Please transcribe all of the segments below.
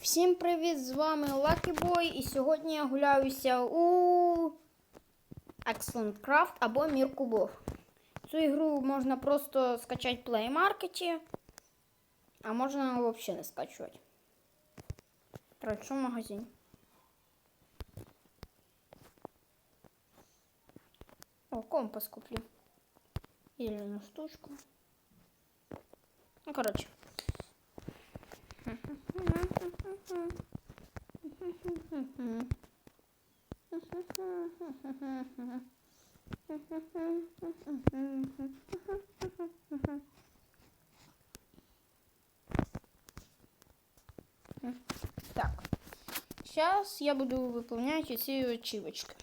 Всім привіт! З вами Lucky Boy і сьогодні я гуляюся у Excellent Craft або Мір Кубов. Цю ігру можна просто скачати в Play Market, а можна взагалі не скачувати. Короче, в магазині. О, компас куплю. Или штучку. Ну, короче. Так. Сейчас я буду выполнять эти ачивочки.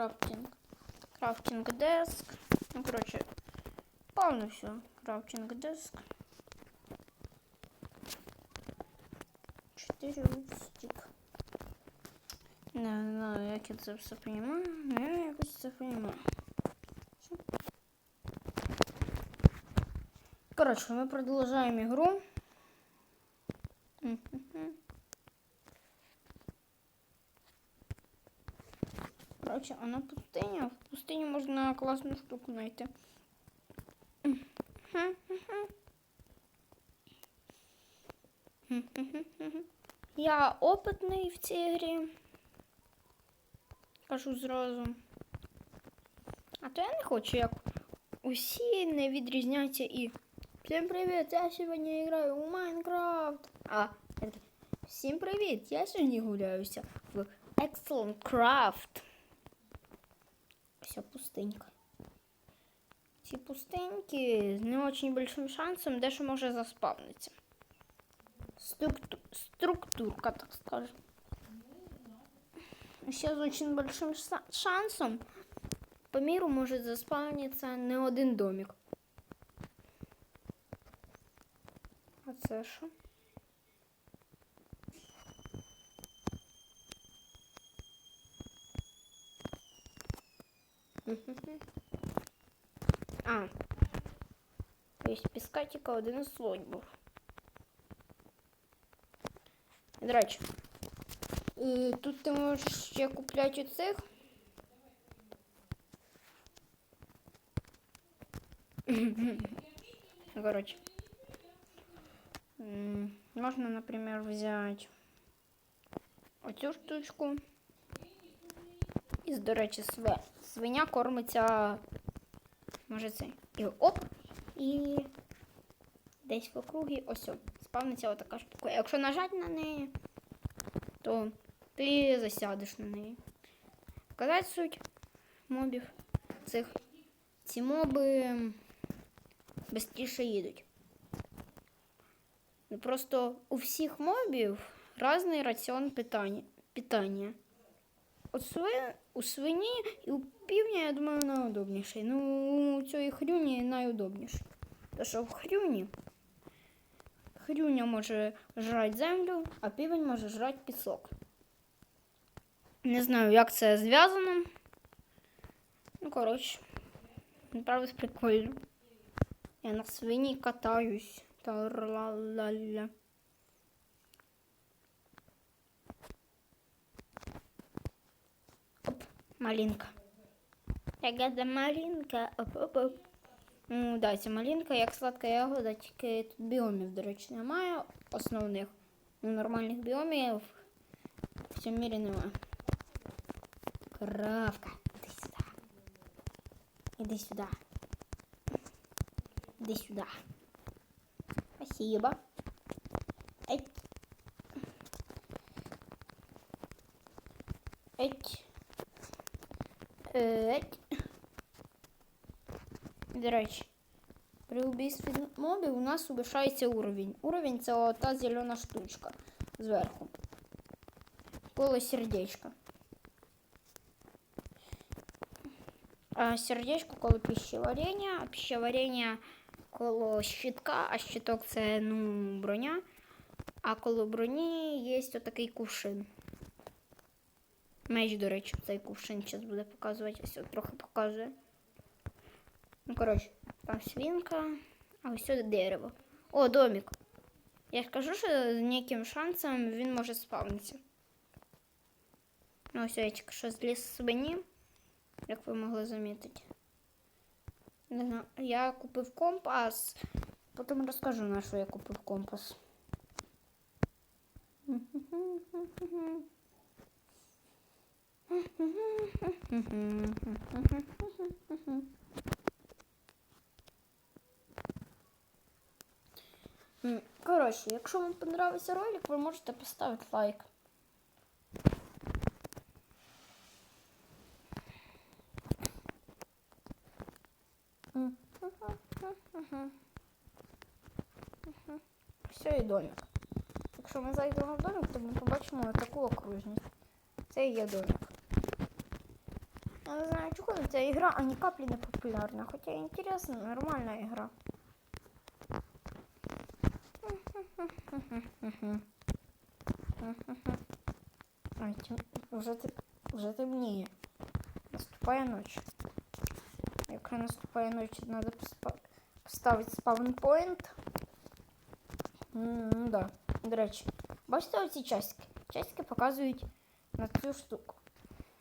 Крафтинг. Крафтинг деск. Ну, короче, повно все. Крафтинг деск. Чотири стік. Не знаю, як я це все розумію, але я якось це розумію. Коротше, ми продовжуємо ігру. Мгм. Короче, она пустыня. В пустыне можно классную штуку найти. Я опитний в цій. Кажу зразу. А то я не хочу, як усі не відрізняться і. Всім привіт! Я сьогодні граю у Майнкрафт. А, всім привіт! Я сьогодні гуляюся в Excellent Craft. Все пустенько. Ці пустеньки з не очень большим шансом дещо може заспавнитися. Структу... Структурка, так скажем. Ще з очень большим шансом по миру може заспавнитися не один домик. А це що? А. Тобто піска тільки один слой був. До речі, е, тут ти можеш ще купляти оцих. Ну, Короче. М, Можно, например, взять оцю штучку. І, до речі, све. Свиня кормиться. Може це. І оп. І десь в округі ось о, спавниться отака штука. Якщо нажати на неї, то ти засядеш на неї. Казати суть мобів цих. Ці моби швидше їдуть. Ну, Просто у всіх мобів різний раціон питання. питання. От сви... у свині і у півня, я думаю, найудобніший. Ну, у цієї хрюні найудобніший. Тому що в хрюні хрюня може жрати землю, а півень може жрати пісок. Не знаю, як це зв'язано. Ну, коротше, направду прикольно. Я на свині катаюсь. Та-ла-ла-ля. Оп, малинка. Ягода малинка. Оп-оп-оп. Ну, да, ця малинка, як сладка ягода, тільки тут біомів, до речі, немає основних. Ну, нормальних біомів в цьому мірі немає. Кравка. Іди сюди. Іди сюди. Іди сюди. Спасибо. Эть. Эть. Еть. До речі, при убійстві мобів у нас улишається уровень. Уровень це ота зелена штучка зверху. Коло сердечка. А сердечко коло пищеварення, а пищеварення коло щитка, а щиток це ну, броня. А коло броні є отакий кувшин. Меч, до речі, цей кувшин зараз буде показувати. Ось трохи показує. Ну, коротше, там свинка, а ось сюди дерево. О, домик. Я ж кажу, що з ніяким шансом він може спавнитися. Ну, ось я що зліз з свині, як ви могли замітити. Не знаю, я купив компас. Потім розкажу, на що я купив компас. Коротше, якщо вам понравився ролик, ви можете поставити лайк. Все і домик. Якщо ми зайдемо в домик, то ми побачимо таку окружність. Це і є домик. Я не знаю, чого ця ігра ані каплі не популярна, хоча інтересна, нормальна ігра. Ай, тем... вже, тем... вже темніє. Наступає ніч. Якщо наступає ніч, треба поспа... поставити спаунпоінт. Mm, да. До речі, бачите оці часики? Часики показують на цю штуку.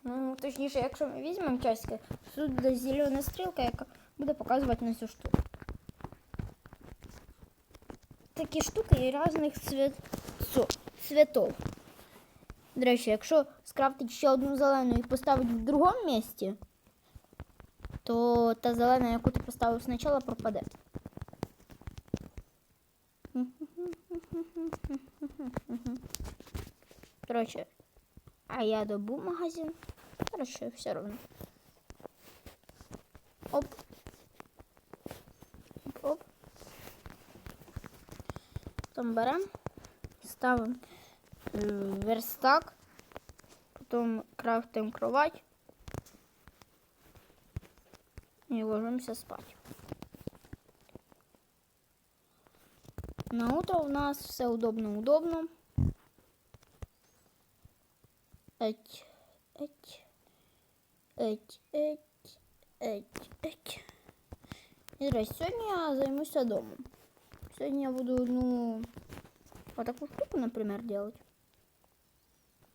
Ну, точніше, якщо ми візьмемо часики, тут буде зелена стрілка, яка буде показувати на цю штуку. Такі штуки є різних цвіт... До речі, якщо скрафтити ще одну зелену і поставити в другому місці, то та зелена, яку ти поставив спочатку, пропаде. Короче, а я добу магазин. Короче, все равно. Оп. Оп, оп. Потом берем, ставим е, верстак, потом крафтим кровать и ложимся спать. На утро у нас все удобно-удобно. Еть, еть, еть, еть, еть, еть. І речі, сьогодні я займуся домом. Сьогодні я буду, ну, вот такую штуку, например, делать.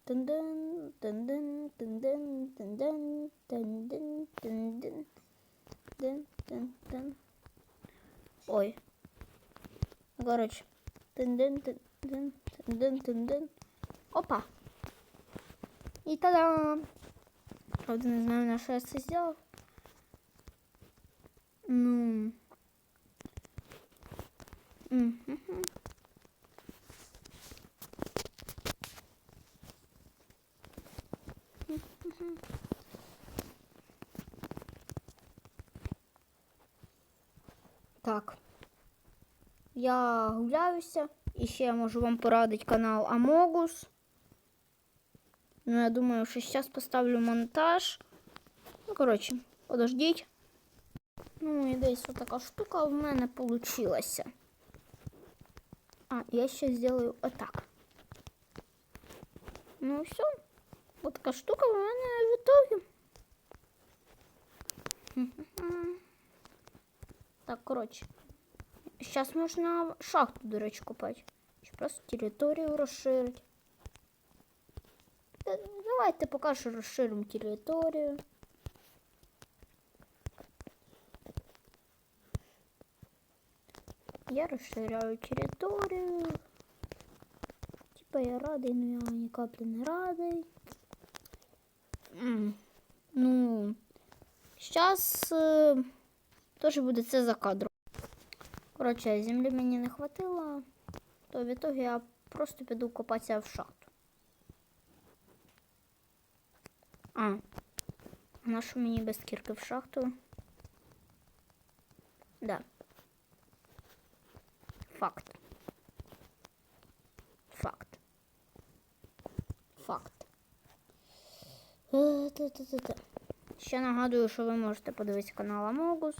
Тын-дын, тын-дын, тын-дын, тын-дын, тын-дын, тын-дын, тын-тын-тын. Ой. Ну, Короче. Тын-дын, тын-дын, тын-дын, тын-дын. Опа. И тогда. Правда, не знаю, на что я это сделал. Ну. Так. Я гуляюся. І ще я можу вам порадити канал Амогус. Ну, я думаю, що зараз поставлю монтаж. Ну, коротше, подождіть. Ну, і десь отака штука в мене получилася. А, я ще зроблю отак. Ну, все. Вот така штука в мене в итоге. Так, коротше. Сейчас можна шахту, до речі, копати. Чи просто територію розширити. Давайте поки що розширимо територію. Я розширяю територію. Типа я радий, но я ні каплі не радий. Ну, зараз е, теж буде це за кадром. Коротше, землі мені не хватило, то в итоге я просто піду копатися в шахту. А, на що мені без кірки в шахту? Да. Факт. Факт. Факт. Е. Ще нагадую, що ви можете подивитися канал Амогус.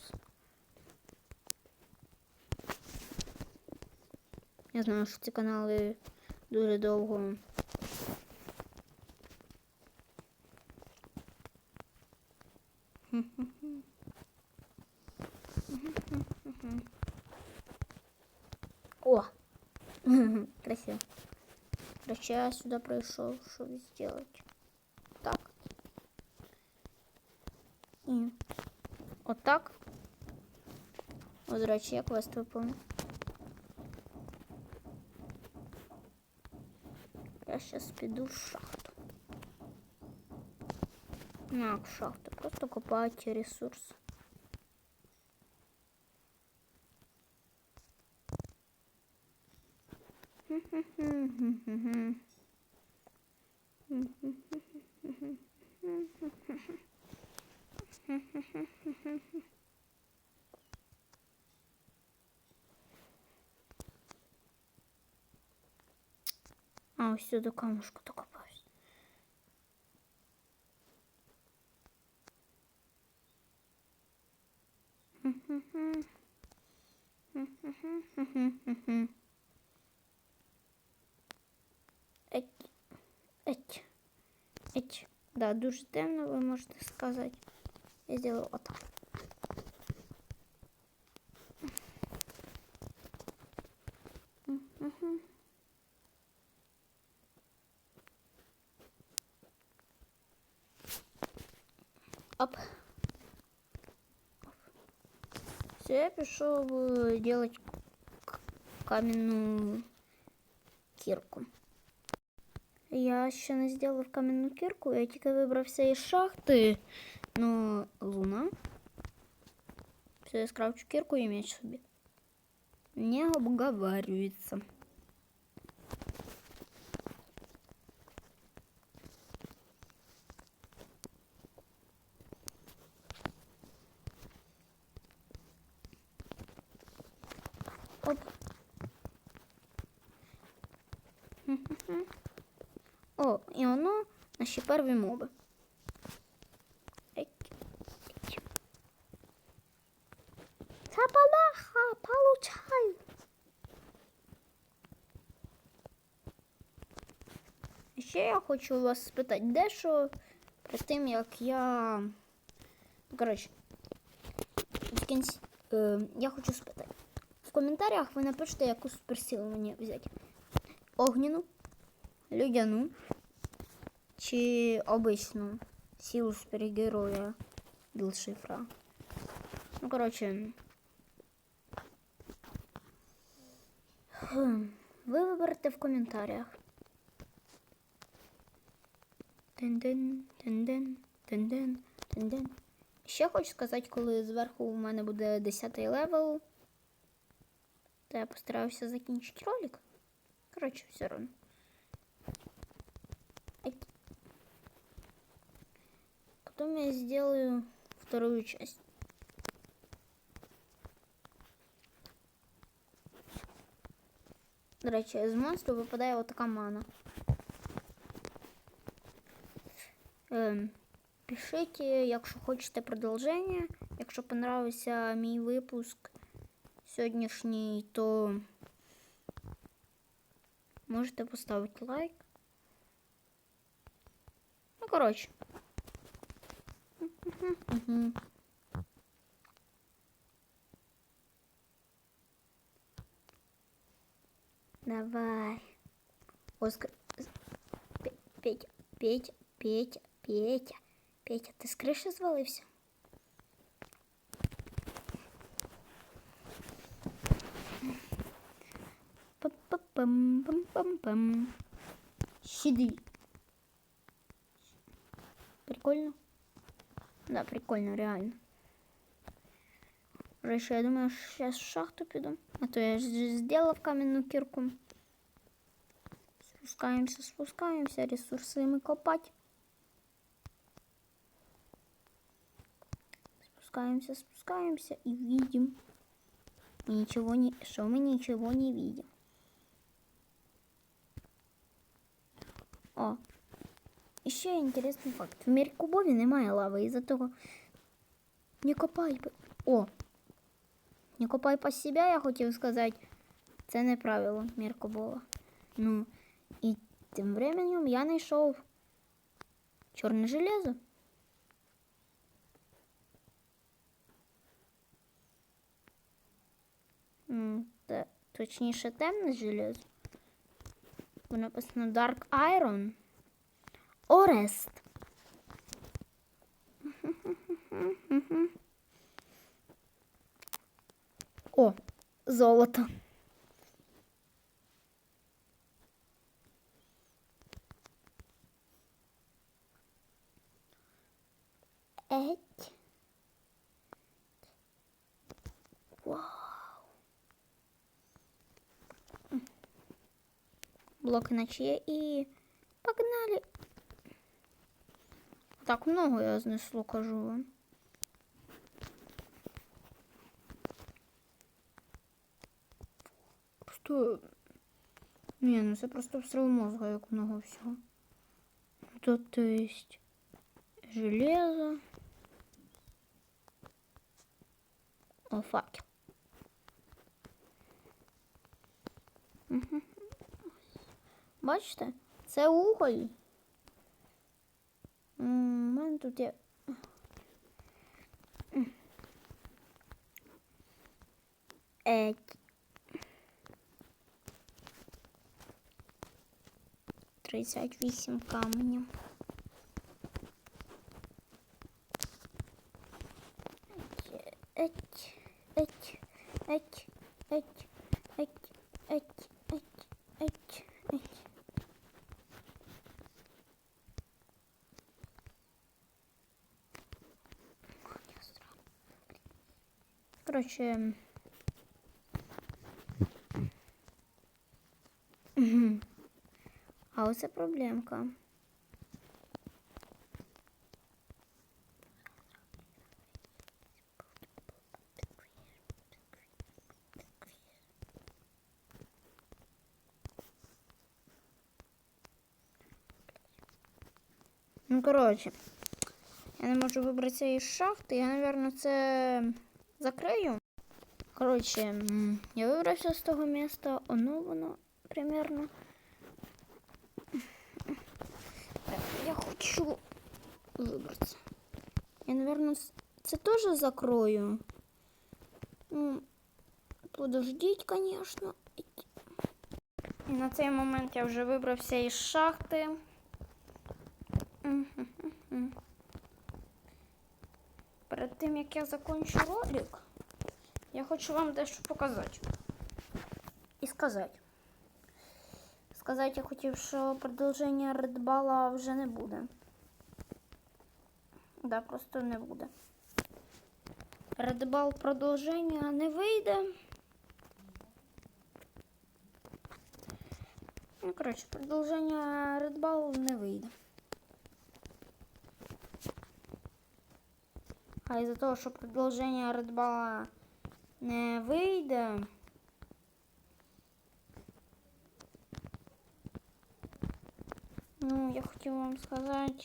Я знаю, що ці канали дуже довго О! Красиво. Короче, я сюда пришел, чтобы сделать. Так. И вот так. От, до речі, я квест виповнив. Я сейчас піду в шахту. На, в шахту. Просто копать ресурс. А, ось сюди камушку Еть, еть. Да, дуже темно, ви можете сказати. Я сделаю отак. Мгм. Оп. Все, я пішов е, делать к- каменную кірку. Я ще не зробив кам'яну кірку, я тільки вибрався із шахти, ну, луна. Все, я скрафчу кірку і меч собі. Не обговаривается. Перві моби. Ек. Получай. Ще я хочу вас спитати дещо перед тим, як я. Ну, Коротше, в е, я хочу спитати. В коментарях ви напишете, яку суперсилу мені взяти. Огняну, людяну чи обичну силу супергероя Білшифра. Ну, коротше. хм, Ви виберете в коментарях. Тен-ден, тен-ден, тен-ден, тен-ден. Ще хочу сказати, коли зверху у мене буде 10 левел, то я постараюся закінчити ролик. Коротше, все одно. Потом я сделаю вторую часть. До речі, з монстру випадає отака мана. Ем, пишіть, якщо хочете продовження. Якщо понравився мій випуск сьогоднішній, то можете поставити лайк. Ну, коротше. Мгм. Давай. Оскар. Пе- Петя, Петя, Петя, Петя. Петя, ти з криші звалився? Пам-пам-пам-пам-пам. Щиди. Прикольно? Да, прикольно, реально. Раньше я думаю, сейчас в шахту піду. А то я же сделал каменную кирку. Спускаемся, спускаемся, ресурсы мы копать. Спускаемся, спускаемся и видим. Мы ничего не... Что мы ничего не видим. О, І ще інтересний факт. В Меркубові немає лави, із-за того не копай. О! Не копай по себе, я хотів сказати. Це не правило Меркубова. Ну, і тим временем я знайшов чорне железо. Точніше темне железо. Написано Dark Iron. Орест. О, золото. Еть. Вау. Блок ночи и погнали. Так много я знесло, кажу вам. Просто. Ні, ну це просто встрел мозга, як много всього. Тут то есть железо. О, факел. Мгм. Бачите? Це уголь. М, У мене тут є. М. Еть. Тридцять вісім каменів. Еть, еть, еть, еть, еть, Коротше. А оце проблемка. Ну, коротше, я не можу вибратися із шахти. Я, напевно, це закрию. Коротше, я вибрався з того міста, оно воно примерно. Я хочу вибратися. Я, напевно, це теж закрою. Ну, подождіть, звісно. І на цей момент я вже вибрався із шахти. Перед тим, як я закончу ролик, я хочу вам дещо показати. І сказати. Сказати я хотів, що продовження редбала вже не буде. Да, просто не буде. Редбал продовження не вийде. Ну, коротше, продовження редбалу не вийде. А із-за того, що продовження редбала не вийде. Ну, я хотів вам сказати.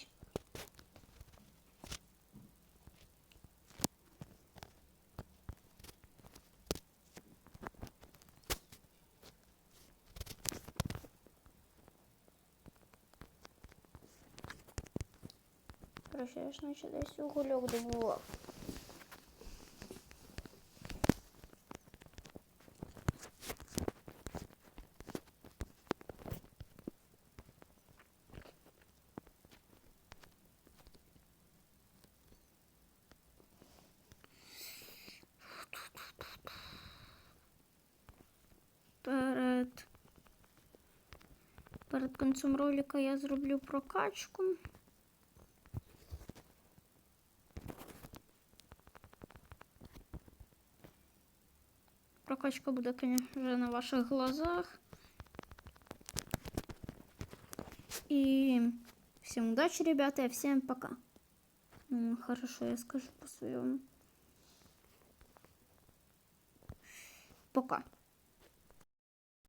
Короче, я ж наче десь. Перед кінцем ролика я зроблю прокачку. Прокачка буде, же, на ваших глазах. И всем удачи, ребята, и всем пока. Ну, хорошо, я скажу по-своему. Пока.